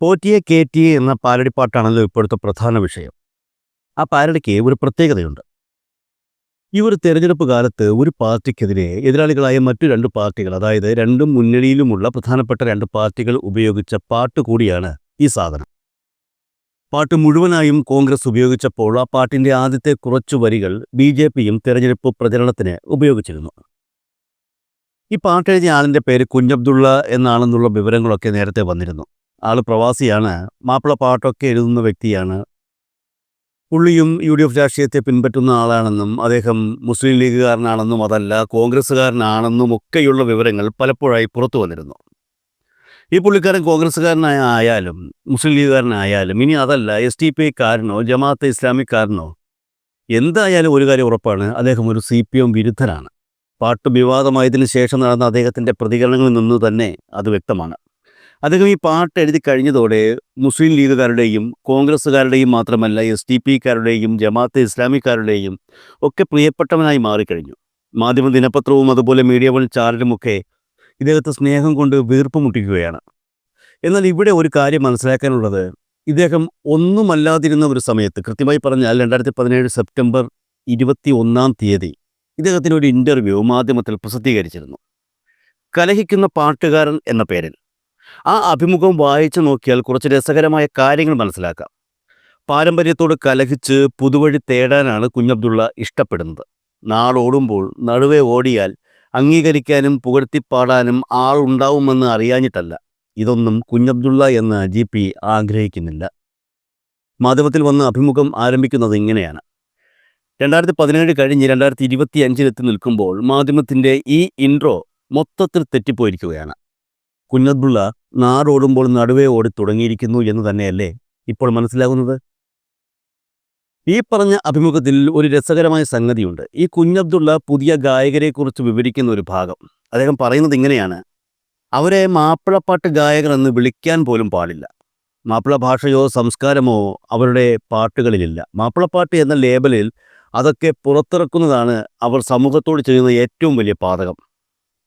പോറ്റിയെ കേറ്റിയെ എന്ന പാരടിപ്പാട്ടാണല്ലോ ഇപ്പോഴത്തെ പ്രധാന വിഷയം. ആ പാരടിക്ക് ഒരു പ്രത്യേകതയുണ്ട്. ഈ ഒരു തെരഞ്ഞെടുപ്പ് കാലത്ത് ഒരു പാർട്ടിക്കെതിരെ എതിരാളികളായ മറ്റു രണ്ട് പാർട്ടികൾ അതായത് രണ്ടും മുന്നണിയിലുമുള്ള പ്രധാനപ്പെട്ട രണ്ട് പാർട്ടികൾ ഉപയോഗിച്ച പാട്ട് കൂടിയാണ് ഈ സാധനം. പാട്ട് മുഴുവനായും കോൺഗ്രസ് ഉപയോഗിച്ചപ്പോൾ ആ പാട്ടിന്റെ ആദ്യത്തെ കുറച്ചു വരികൾ ബി ജെ പിയും തെരഞ്ഞെടുപ്പ് പ്രചരണത്തിന് ഉപയോഗിച്ചിരുന്നു. ഈ പാട്ടെഴുതിയ ആളിന്റെ പേര് കുഞ്ഞബ്ദുള്ള എന്നാണെന്നുള്ള വിവരങ്ങളൊക്കെ നേരത്തെ വന്നിരുന്നു. ആൾ പ്രവാസിയാണ്. മാപ്പിള പാട്ടൊക്കെ എഴുതുന്ന വ്യക്തിയാണ്. പുള്ളിയും യു ഡി എഫ് രാഷ്ട്രീയത്തെ പിൻപറ്റുന്ന ആളാണെന്നും അദ്ദേഹം മുസ്ലിം ലീഗുകാരനാണെന്നും അതല്ല കോൺഗ്രസ്സുകാരനാണെന്നും ഒക്കെയുള്ള വിവരങ്ങൾ പലപ്പോഴായി പുറത്തു വന്നിരുന്നു. ഈ പുള്ളിക്കാരൻ കോൺഗ്രസ്സുകാരനായ ആയാലും മുസ്ലിം ലീഗുകാരനായാലും ഇനി അതല്ല എസ് ടി പി ഐക്കാരനോ ജമാഅത്ത് ഇസ്ലാമിക്കാരനോ എന്തായാലും ഒരു കാര്യം ഉറപ്പാണ് അദ്ദേഹം ഒരു സി പി എം വിരുദ്ധനാണ്. പാട്ട് വിവാദമായതിനു ശേഷം നടന്ന അദ്ദേഹത്തിന്റെ പ്രതികരണങ്ങളിൽ നിന്ന് തന്നെ അത് വ്യക്തമാണ്. അദ്ദേഹം ഈ പാട്ട് എഴുതി കഴിഞ്ഞതോടെ മുസ്ലിം ലീഗുകാരുടെയും കോൺഗ്രസ്സുകാരുടെയും മാത്രമല്ല എസ് ഡി പിക്കാരുടെയും ജമാഅത്ത് ഇസ്ലാമിക്കാരുടെയും ഒക്കെ പ്രിയപ്പെട്ടവനായി മാറിക്കഴിഞ്ഞു. മാധ്യമ ദിനപത്രവും അതുപോലെ മീഡിയ വൺ ചാനലുമൊക്കെ ഇദ്ദേഹത്തെ സ്നേഹം കൊണ്ട് വീർപ്പ് മുട്ടിക്കുകയാണ്. എന്നാൽ ഇവിടെ ഒരു കാര്യം മനസ്സിലാക്കാനുള്ളത്. ഇദ്ദേഹം ഒന്നുമല്ലാതിരുന്ന ഒരു സമയത്ത് കൃത്യമായി പറഞ്ഞാൽ രണ്ടായിരത്തി പതിനേഴ് സെപ്റ്റംബർ ഇരുപത്തി ഒന്നാം തീയതി ഇദ്ദേഹത്തിന് ഒരു ഇന്റർവ്യൂ മാധ്യമത്തിൽ പ്രസിദ്ധീകരിച്ചിരുന്നു. കലഹിക്കുന്ന പാട്ടുകാരൻ എന്ന പേരിൽ. ആ അഭിമുഖം വായിച്ചു നോക്കിയാൽ കുറച്ച് രസകരമായ കാര്യങ്ങൾ മനസ്സിലാക്കാം. പാരമ്പര്യത്തോട് കലഹിച്ച് പുതുവഴി തേടാനാണ് കുഞ്ഞബ്ദുള്ള ഇഷ്ടപ്പെടുന്നത്. നാളോടുമ്പോൾ നടുവേ ഓടിയാൽ അംഗീകരിക്കാനും പുകഴ്ത്തിപ്പാടാനും ആളുണ്ടാവുമെന്ന് അറിയാഞ്ഞിട്ടല്ല. ഇതൊന്നും കുഞ്ഞബ്ദുള്ള എന്ന ജി പി ആഗ്രഹിക്കുന്നില്ല. മാധ്യമത്തിൽ വന്ന് അഭിമുഖം ആരംഭിക്കുന്നത് ഇങ്ങനെയാണ്. രണ്ടായിരത്തി പതിനേഴ് കഴിഞ്ഞ് രണ്ടായിരത്തി ഇരുപത്തി അഞ്ചിലെത്തി നിൽക്കുമ്പോൾ മാധ്യമത്തിന്റെ ഈ ഇൻട്രോ മൊത്തത്തിൽ തെറ്റിപ്പോയിരിക്കുകയാണ്. കുഞ്ഞബ്ദുള്ള നാറോടുമ്പോൾ നടുവേ ഓടി തുടങ്ങിയിരിക്കുന്നു എന്ന് തന്നെയല്ലേ ഇപ്പോൾ മനസ്സിലാകുന്നത്? ഈ പറഞ്ഞ അഭിമുഖത്തിൽ ഒരു രസകരമായ സംഗതിയുണ്ട്. ഈ കുഞ്ഞബ്ദുള്ള പുതിയ ഗായകരെക്കുറിച്ച് വിവരിക്കുന്ന ഒരു ഭാഗം. അദ്ദേഹം പറയുന്നത് ഇങ്ങനെയാണ്. അവരെ മാപ്പിളപ്പാട്ട് ഗായകർ എന്ന് വിളിക്കാൻ പോലും പാടില്ല. മാപ്പിള ഭാഷയോ സംസ്കാരമോ അവരുടെ പാട്ടുകളിലില്ല. മാപ്പിളപ്പാട്ട് എന്ന ലേബലിൽ അതൊക്കെ പുറത്തിറക്കുന്നതാണ് അവർ സമൂഹത്തോട് ചെയ്യുന്ന ഏറ്റവും വലിയ പാതകം.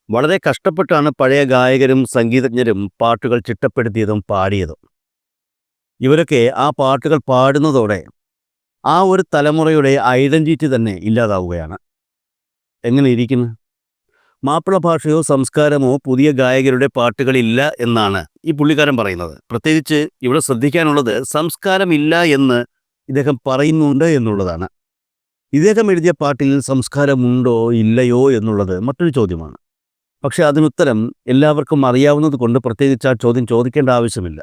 വളരെ കഷ്ടപ്പെട്ടാണ് പഴയ ഗായകരും സംഗീതജ്ഞരും പാട്ടുകൾ ചിട്ടപ്പെടുത്തിയതും പാടിയതും. ഇവരൊക്കെ ആ പാട്ടുകൾ പാടുന്നതോടെ ആ ഒരു തലമുറയുടെ ഐഡന്റിറ്റി തന്നെ ഇല്ലാതാവുകയാണ്. എങ്ങനെ ഇരിക്കുന്നു? മാപ്പിള ഭാഷയോ സംസ്കാരമോ പുതിയ ഗായകരുടെ പാട്ടുകളില്ല എന്നാണ് ഈ പുള്ളിക്കാരൻ പറയുന്നത്. പ്രത്യേകിച്ച് ഇവിടെ ശ്രദ്ധിക്കാനുള്ളത് സംസ്കാരമില്ല എന്ന് ഇദ്ദേഹം പറയുന്നുണ്ട് എന്നുള്ളതാണ്. ഇദ്ദേഹം എഴുതിയ പാട്ടിൽ സംസ്കാരമുണ്ടോ ഇല്ലയോ എന്നുള്ളത് മറ്റൊരു ചോദ്യമാണ്. പക്ഷെ അതിനുത്തരം എല്ലാവർക്കും അറിയാവുന്നത് കൊണ്ട് പ്രത്യേകിച്ച് ആ ചോദ്യം ചോദിക്കേണ്ട ആവശ്യമില്ല.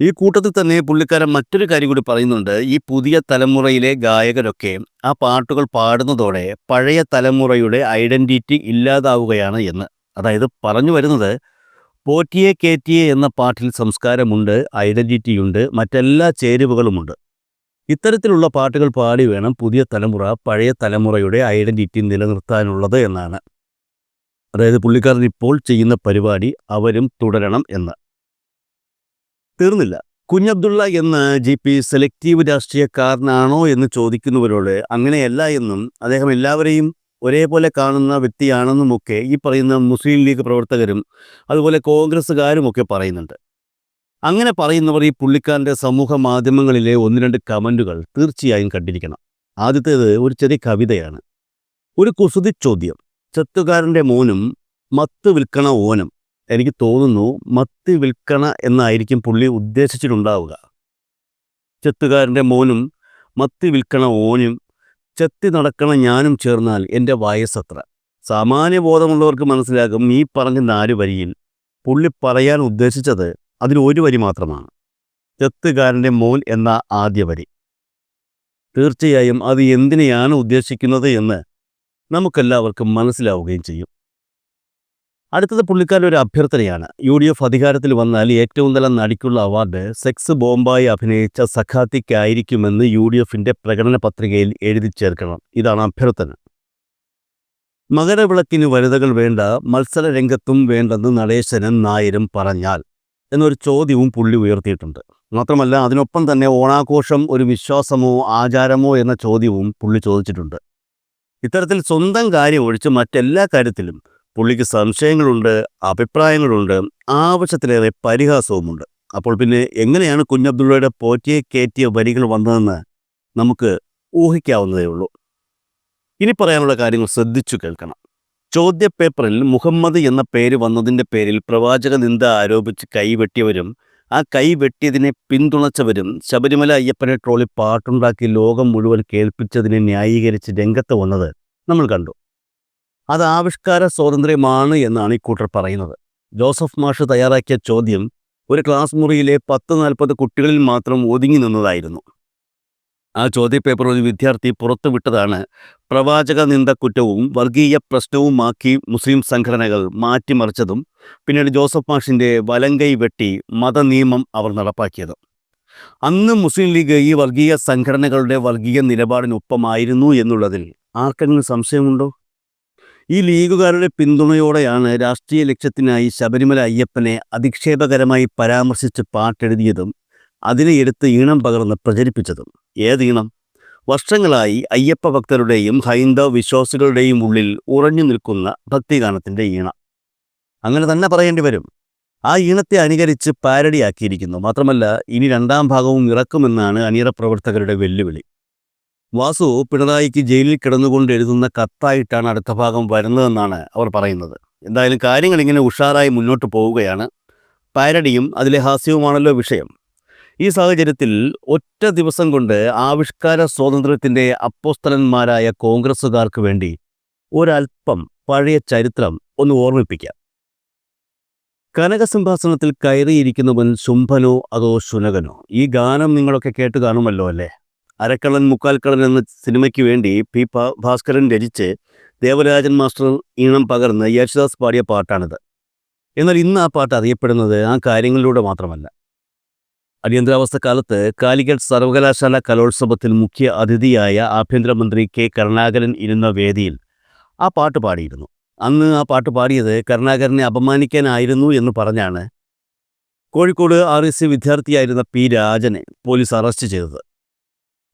ഈ കൂട്ടത്തിൽ തന്നെ പുള്ളിക്കാരൻ മറ്റൊരു കാര്യം കൂടി പറയുന്നുണ്ട്. ഈ പുതിയ തലമുറയിലെ ഗായകരൊക്കെ ആ പാട്ടുകൾ പാടുന്നതോടെ പഴയ തലമുറയുടെ ഐഡന്റിറ്റി ഇല്ലാതാവുകയാണ് എന്ന്. അതായത് പറഞ്ഞു വരുന്നത് പോറ്റിയെ കേറ്റിയെ എന്ന പാട്ടിൽ സംസ്കാരമുണ്ട് ഐഡന്റിറ്റിയുണ്ട് മറ്റെല്ലാ ചേരുവകളുമുണ്ട്. ഇത്തരത്തിലുള്ള പാട്ടുകൾ പാടി വേണം പുതിയ തലമുറ പഴയ തലമുറയുടെ ഐഡന്റിറ്റി നിലനിർത്താനുള്ളത് എന്നാണ്. അതായത് പുള്ളിക്കാരൻ ഇപ്പോൾ ചെയ്യുന്ന പരിപാടി അവരും തുടരണം എന്ന്. തീർന്നില്ല. കുഞ്ഞബ്ദുള്ള എന്ന ജി പി സെലക്റ്റീവ് രാഷ്ട്രീയക്കാരനാണോ എന്ന് ചോദിക്കുന്നവരോട് അങ്ങനെയല്ല എന്നും അദ്ദേഹം എല്ലാവരെയും ഒരേപോലെ കാണുന്ന വ്യക്തിയാണെന്നുമൊക്കെ ഈ പറയുന്ന മുസ്ലിം ലീഗ് പ്രവർത്തകരും അതുപോലെ കോൺഗ്രസ്സുകാരും ഒക്കെ പറയുന്നുണ്ട്. അങ്ങനെ പറയുന്നവർ ഈ പുള്ളിക്കാരന്റെ സമൂഹ മാധ്യമങ്ങളിലെ ഒന്ന് രണ്ട് കമന്റുകൾ തീർച്ചയായും കണ്ടിരിക്കണം. ആദ്യത്തേത് ഒരു ചെറിയ കവിതയാണ്. ഒരു കുസൃതി ചോദ്യം. ചെത്തുകാരന്റെ മോനും മത്ത് വിൽക്കണ ഓനും. എനിക്ക് തോന്നുന്നു മത്ത് വിൽക്കണ എന്നായിരിക്കും പുള്ളി ഉദ്ദേശിച്ചിട്ടുണ്ടാവുക. ചെത്തുകാരന്റെ മോനും മത്ത് വിൽക്കണ ഓനും ചെത്തി നടക്കണ ഞാനും ചേർന്നാൽ എന്റെ വയസ്സത്ര സാമാന്യ ബോധമുള്ളവർക്ക് മനസ്സിലാകും ഈ പറഞ്ഞ നാല് വരിയിൽ പുള്ളി പറയാൻ ഉദ്ദേശിച്ചത് അതിൽ ഒരു വരി മാത്രമാണ്. ചെത്തുകാരന്റെ മോൻ എന്ന ആദ്യ വരി. തീർച്ചയായും അത് എന്തിനെയാണ് ഉദ്ദേശിക്കുന്നത് എന്ന് നമുക്കെല്ലാവർക്കും മനസ്സിലാവുകയും ചെയ്യും. അടുത്തത് പുള്ളിക്കാരുടെ ഒരു അഭ്യർത്ഥനയാണ്. യു ഡി എഫ് അധികാരത്തിൽ വന്നാൽ ഏറ്റവും നല്ല നടിക്കുള്ള അവാർഡ് സെക്സ് ബോംബായി അഭിനയിച്ച സഖാത്തിക്കായിരിക്കുമെന്ന് യു ഡി എഫിന്റെ പ്രകടന പത്രികയിൽ എഴുതി ചേർക്കണം. ഇതാണ് അഭ്യർത്ഥന. മകരവിളക്കിന് വനിതകൾ വേണ്ട മത്സര രംഗത്തും വേണ്ടെന്ന് നടേശനും നായരും പറഞ്ഞാൽ എന്നൊരു ചോദ്യവും പുള്ളി ഉയർത്തിയിട്ടുണ്ട്. മാത്രമല്ല അതിനൊപ്പം തന്നെ ഓണാഘോഷം ഒരു വിശ്വാസമോ ആചാരമോ എന്ന ചോദ്യവും പുള്ളി ചോദിച്ചിട്ടുണ്ട്. ഇത്തരത്തിൽ സ്വന്തം കാര്യം ഒഴിച്ച് മറ്റെല്ലാ കാര്യത്തിലും പുള്ളിക്ക് സംശയങ്ങളുണ്ട് അഭിപ്രായങ്ങളുണ്ട് ആവശ്യത്തിലേറെ പരിഹാസവുമുണ്ട്. അപ്പോൾ പിന്നെ എങ്ങനെയാണ് കുഞ്ഞബ്ദുള്ളയുടെ പോറ്റിയെ കയറ്റിയ വരികൾ വന്നതെന്ന് നമുക്ക് ഊഹിക്കാവുന്നതേ ഉള്ളൂ. ഇനി പറയാനുള്ള കാര്യങ്ങൾ ശ്രദ്ധിച്ചു കേൾക്കണം. ചോദ്യപേപ്പറിൽ മുഹമ്മദ് എന്ന പേര് വന്നതിന്റെ പേരിൽ പ്രവാചക നിന്ദ ആരോപിച്ച് കൈവെട്ടിയവരും ആ കൈ വെട്ടിയതിനെ പിന്തുണച്ചവരും ശബരിമല അയ്യപ്പനെ ട്രോളി പാട്ടുണ്ടാക്കി ലോകം മുഴുവൻ കേൾപ്പിച്ചതിനെ ന്യായീകരിച്ച് രംഗത്ത് വന്നത് നമ്മൾ കണ്ടു. അത് ആവിഷ്കാര സ്വാതന്ത്ര്യമാണ് എന്നാണ് ഈ ഇക്കൂട്ടർ പറയുന്നത്. ജോസഫ് മാഷ് തയ്യാറാക്കിയ ചോദ്യം ഒരു ക്ലാസ് മുറിയിലെ പത്ത് നാൽപ്പത് കുട്ടികളിൽ മാത്രം ഒതുങ്ങി നിന്നതായിരുന്നു. ആ ചോദ്യപേപ്പർ ഒരു വിദ്യാർത്ഥി പുറത്തുവിട്ടതാണ്. പ്രവാചക നിന്ദ കുറ്റവും വർഗീയ പ്രശ്നവുമാക്കി മുസ്ലിം സംഘടനകൾ മാറ്റിമറിച്ചതും പിന്നീട് ജോസഫ് മാഷിന്റെ വലങ്കൈ വെട്ടി മതനിയമം അവർ നടപ്പാക്കിയതും. അന്ന് മുസ്ലിം ലീഗ് ഈ വർഗീയ സംഘടനകളുടെ വർഗീയ നിലപാടിനൊപ്പമായിരുന്നു എന്നുള്ളതിൽ ആർക്കെങ്കിലും സംശയമുണ്ടോ? ഈ ലീഗുകാരുടെ പിന്തുണയോടെയാണ് രാഷ്ട്രീയ ലക്ഷ്യത്തിനായി ശബരിമല അയ്യപ്പനെ അധിക്ഷേപകരമായി പരാമർശിച്ച് പാട്ടെഴുതിയതും അതിനെ എടുത്ത് ഈണം പകർന്ന് പ്രചരിപ്പിച്ചതും. ഏത് ഈണം വർഷങ്ങളായി അയ്യപ്പ ഭക്തരുടെയും ഹൈന്ദവ വിശ്വാസികളുടെയും ഉള്ളിൽ ഉറഞ്ഞു നിൽക്കുന്ന ഭക്തിഗാനത്തിന്റെ ഈണം. അങ്ങനെ തന്നെ പറയേണ്ടി വരും. ആ ഈണത്തെ അനുകരിച്ച് പാരടിയാക്കിയിരിക്കുന്നു. മാത്രമല്ല ഇനി രണ്ടാം ഭാഗവും ഇറക്കുമെന്നാണ് അണിയറ പ്രവർത്തകരുടെ വെല്ലുവിളി. വാസു പിണറായിക്ക് ജയിലിൽ കിടന്നുകൊണ്ട് എഴുതുന്ന കത്തായിട്ടാണ് അടുത്ത ഭാഗം വരുന്നതെന്നാണ് അവർ പറയുന്നത്. എന്തായാലും കാര്യങ്ങൾ ഇങ്ങനെ ഉഷാറായി മുന്നോട്ട് പോവുകയാണ്. പാരടിയും അതിലെ ഹാസ്യവുമാണല്ലോ വിഷയം. ഈ സാഹചര്യത്തിൽ ഒറ്റ ദിവസം കൊണ്ട് ആവിഷ്കാര സ്വാതന്ത്ര്യത്തിന്റെ അപ്പോസ്തലന്മാരായ കോൺഗ്രസ്സുകാർക്ക് വേണ്ടി ഒരൽപ്പം പഴയ ചരിത്രം ഒന്ന് ഓർമ്മിപ്പിക്കാം. കനകസിംഹാസനത്തിൽ കയറിയിരിക്കുന്നവൻ ശുംഭനോ അതോ ശുനകനോ? ഈ ഗാനം നിങ്ങളൊക്കെ കേട്ട് കാണുമല്ലോ അല്ലേ? അരക്കള്ളൻ മുക്കാൽക്കളൻ എന്ന സിനിമയ്ക്ക് വേണ്ടി പി ഭാസ്കരൻ രചിച്ച് ദേവരാജൻ മാസ്റ്റർ ഈണം പകർന്ന് യേശുദാസ് പാടിയ പാട്ടാണിത്. എന്നാൽ ഇന്ന് ആ പാട്ട് അറിയപ്പെടുന്നത് ആ കാര്യങ്ങളിലൂടെ മാത്രമല്ല. അടിയന്തരാവസ്ഥ കാലത്ത് കാലിക്കറ്റ് സർവകലാശാല കലോത്സവത്തിൽ മുഖ്യ അതിഥിയായ ആഭ്യന്തരമന്ത്രി കെ. കരുണാകരൻ ഇരുന്ന വേദിയിൽ ആ പാട്ട് പാടിയിരുന്നു. അന്ന് ആ പാട്ട് പാടിയത് കരുണാകരനെ അപമാനിക്കാനായിരുന്നു എന്ന് പറഞ്ഞാണ് കോഴിക്കോട് ആർ എസ് സി വിദ്യാർത്ഥിയായിരുന്ന പി. രാജനെ പോലീസ് അറസ്റ്റ് ചെയ്തത്.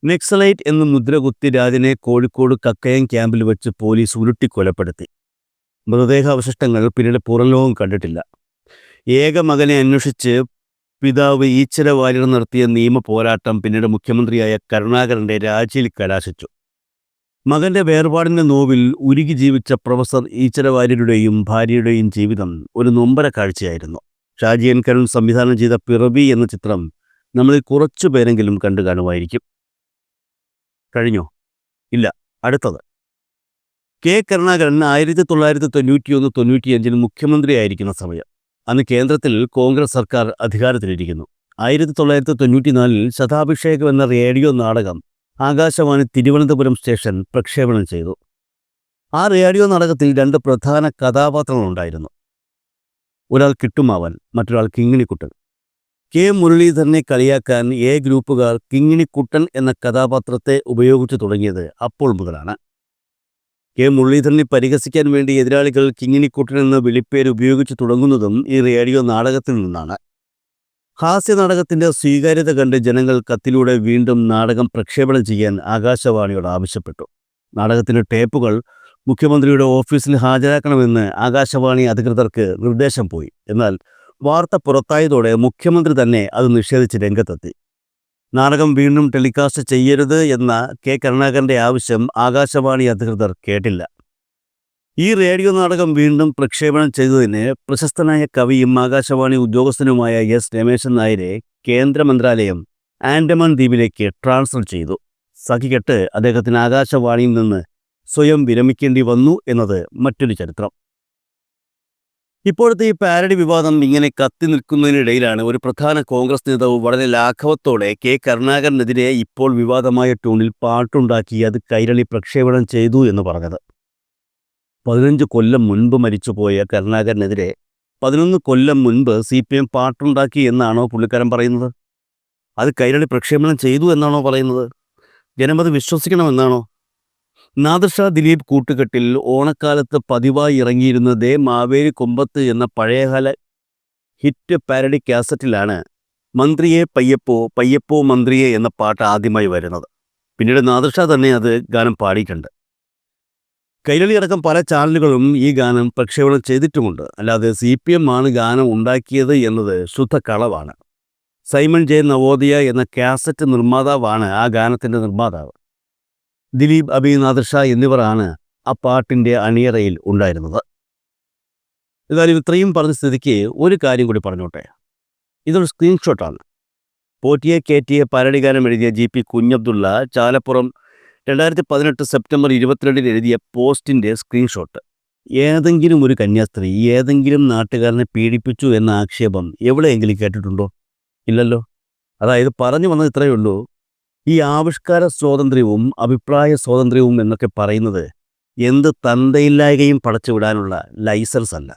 നെക്സലൈറ്റ് എന്ന് മുദ്രകുത്തി രാജനെ കോഴിക്കോട് കക്കയം ക്യാമ്പിൽ വെച്ച് പോലീസ് ഉരുട്ടി കൊലപ്പെടുത്തി. മൃതദേഹാവശിഷ്ടങ്ങൾ പിന്നീട് പുറംലോകം കണ്ടിട്ടില്ല. ഏക മകനെ അന്വേഷിച്ച് പിതാവ് ഈച്ചര വാര്യർ നടത്തിയ നിയമ പോരാട്ടം പിന്നീട് മുഖ്യമന്ത്രിയായ കരുണാകരന്റെ രാജിയിൽ കലാശിച്ചു. മകന്റെ വേർപാടിന്റെ നോവിൽ ഉരുകി ജീവിച്ച പ്രൊഫസർ ഈച്ചര വാര്യരുടെയും ഭാര്യയുടെയും ജീവിതം ഒരു നൊമ്പര കാഴ്ചയായിരുന്നു. ഷാജിയൻ കരുൺ സംവിധാനം ചെയ്ത പിറവി എന്ന ചിത്രം നമ്മളിൽ കുറച്ചു പേരെങ്കിലും കണ്ടു കാണുമായിരിക്കും. കഴിഞ്ഞോ? ഇല്ല അടുത്തത്. കെ കരുണാകരൻ ആയിരത്തി തൊള്ളായിരത്തി തൊണ്ണൂറ്റിയൊന്ന് തൊണ്ണൂറ്റിയഞ്ചിൽ മുഖ്യമന്ത്രിയായിരിക്കുന്ന സമയം. അന്ന് കേന്ദ്രത്തിൽ കോൺഗ്രസ് സർക്കാർ അധികാരത്തിലിരിക്കുന്നു. ആയിരത്തി തൊള്ളായിരത്തി തൊണ്ണൂറ്റിനാലിൽ ശതാഭിഷേകം എന്ന റേഡിയോ നാടകം ആകാശവാണി തിരുവനന്തപുരം സ്റ്റേഷൻ പ്രക്ഷേപണം ചെയ്തു. ആ റേഡിയോ നാടകത്തിൽ രണ്ട് പ്രധാന കഥാപാത്രങ്ങളുണ്ടായിരുന്നു. ഒരാൾ കിട്ടുമാവൻ മറ്റൊരാൾ കിങ്ങിണിക്കുട്ടൻ. കെ. മുരളീധരനെ കളിയാക്കാൻ എ ഗ്രൂപ്പുകാർ കിങ്ങിണിക്കുട്ടൻ എന്ന കഥാപാത്രത്തെ ഉപയോഗിച്ചു തുടങ്ങിയത് അപ്പോൾ മുതലാണ്. കെ. മുരളീധരനെ പരിഹസിക്കാൻ വേണ്ടി എതിരാളികൾ കിങ്ങിണിക്കുട്ടൻ എന്ന വിളിപ്പേര് ഉപയോഗിച്ചു തുടങ്ങുന്നതും ഈ റേഡിയോ നാടകത്തിൽ നിന്നാണ്. ഹാസ്യ നാടകത്തിന്റെ സ്വീകാര്യത കണ്ട് ജനങ്ങൾ കത്തിലൂടെ വീണ്ടും നാടകം പ്രക്ഷേപണം ചെയ്യാൻ ആകാശവാണിയോട് ആവശ്യപ്പെട്ടു. നാടകത്തിന്റെ ടേപ്പുകൾ മുഖ്യമന്ത്രിയുടെ ഓഫീസിൽ ഹാജരാക്കണമെന്ന് ആകാശവാണി അധികൃതർക്ക് നിർദ്ദേശം പോയി. എന്നാൽ വാർത്ത പുറത്തായതോടെ മുഖ്യമന്ത്രി തന്നെ അത് നിഷേധിച്ച് രംഗത്തെത്തി. നാടകം വീണ്ടും ടെലികാസ്റ്റ് ചെയ്യരുത് എന്ന കെ കരുണാകരന്റെ ആവശ്യം ആകാശവാണി അധികൃതർ കേട്ടില്ല. ഈ റേഡിയോ നാടകം വീണ്ടും പ്രക്ഷേപണം ചെയ്തതിന് പ്രശസ്തനായ കവിയും ആകാശവാണി ഉദ്യോഗസ്ഥനുമായ എസ് രമേശൻ നായരെ കേന്ദ്ര മന്ത്രാലയം ആൻഡമാൻ ദ്വീപിലേക്ക് ട്രാൻസ്ഫർ ചെയ്തു. സഖികെട്ട് അദ്ദേഹത്തിന് ആകാശവാണിയിൽ നിന്ന് സ്വയം വിരമിക്കേണ്ടി വന്നു എന്നത് മറ്റൊരു ചരിത്രം. ഇപ്പോഴത്തെ ഈ പാരഡി വിവാദം ഇങ്ങനെ കത്തി നിൽക്കുന്നതിനിടയിലാണ് ഒരു പ്രധാന കോൺഗ്രസ് നേതാവ് വളരെ ലാഘവത്തോടെ കെ കരുണാകരനെതിരെ ഇപ്പോൾ വിവാദമായ ട്യൂണിൽ പാട്ടുണ്ടാക്കി അത് കൈരളി പ്രക്ഷേപണം ചെയ്തു എന്ന് പറഞ്ഞത്. പതിനഞ്ച് കൊല്ലം മുൻപ് മരിച്ചുപോയ കരുണാകരനെതിരെ പതിനൊന്ന് കൊല്ലം മുൻപ് സി പി എം പാട്ടുണ്ടാക്കി എന്നാണോ പുള്ളിക്കാരൻ പറയുന്നത്? അത് കൈരളി പ്രക്ഷേപണം ചെയ്തു എന്നാണോ പറയുന്നത്? ജനമത് വിശ്വസിക്കണമെന്നാണോ? നാദർഷാ ദിലീപ് കൂട്ടുകെട്ടിൽ ഓണക്കാലത്ത് പതിവായി ഇറങ്ങിയിരുന്ന ദേ മാവേലി കൊമ്പത്ത് എന്ന പഴയകാല ഹിറ്റ് പാരഡി കാസറ്റിലാണ് മന്ത്രിയെ പയ്യപ്പോ പയ്യപ്പോ മന്ത്രിയെ എന്ന പാട്ട് ആദ്യമായി വരുന്നത്. പിന്നീട് നാദർഷാ തന്നെ അത് ഗാനം പാടിയിട്ടുണ്ട്. കൈരളി അടക്കം പല ചാനലുകളും ഈ ഗാനം പ്രക്ഷേപണം ചെയ്തിട്ടുമുണ്ട്. അല്ലാതെ സി പി എം ആണ് ഗാനം ഉണ്ടാക്കിയത് എന്നത് ശുദ്ധ കളവാണ്. സൈമൺ ജെ നവോദയ എന്ന കാസറ്റ് നിർമ്മാതാവാണ് ആ ഗാനത്തിന്റെ നിർമ്മാതാവ്. ദിലീപ് അബി നാദർഷ എന്നിവരാണ് ആ പാട്ടിന്റെ അണിയറയിൽ ഉണ്ടായിരുന്നത്. എന്നാലും ഇത്രയും പറഞ്ഞ സ്ഥിതിക്ക് ഒരു കാര്യം കൂടി പറഞ്ഞോട്ടെ. ഇതൊരു സ്ക്രീൻഷോട്ടാണ്. പോറ്റിയെ കയറ്റിയ പരടി ഗാനം എഴുതിയ ജി പി കുഞ്ഞബ്ദുള്ള ചാലപ്പുറം രണ്ടായിരത്തി പതിനെട്ട് സെപ്റ്റംബർ ഇരുപത്തിരണ്ടിന് എഴുതിയ പോസ്റ്റിന്റെ സ്ക്രീൻഷോട്ട്. ഏതെങ്കിലും ഒരു കന്യാസ്ത്രീ ഏതെങ്കിലും നാട്ടുകാരനെ പീഡിപ്പിച്ചു എന്ന ആക്ഷേപം എവിടെയെങ്കിലും കേട്ടിട്ടുണ്ടോ? ഇല്ലല്ലോ. അതായത് പറഞ്ഞു വന്നത് ഇത്രയേ ഉള്ളൂ. ഈ ആവിഷ്കാര സ്വാതന്ത്ര്യവും അഭിപ്രായ സ്വാതന്ത്ര്യവും എന്നൊക്കെ പറയുന്നത് എന്ത് തന്തയില്ലായ്കയും പടച്ചുവിടാനുള്ള ലൈസൻസ് അല്ല.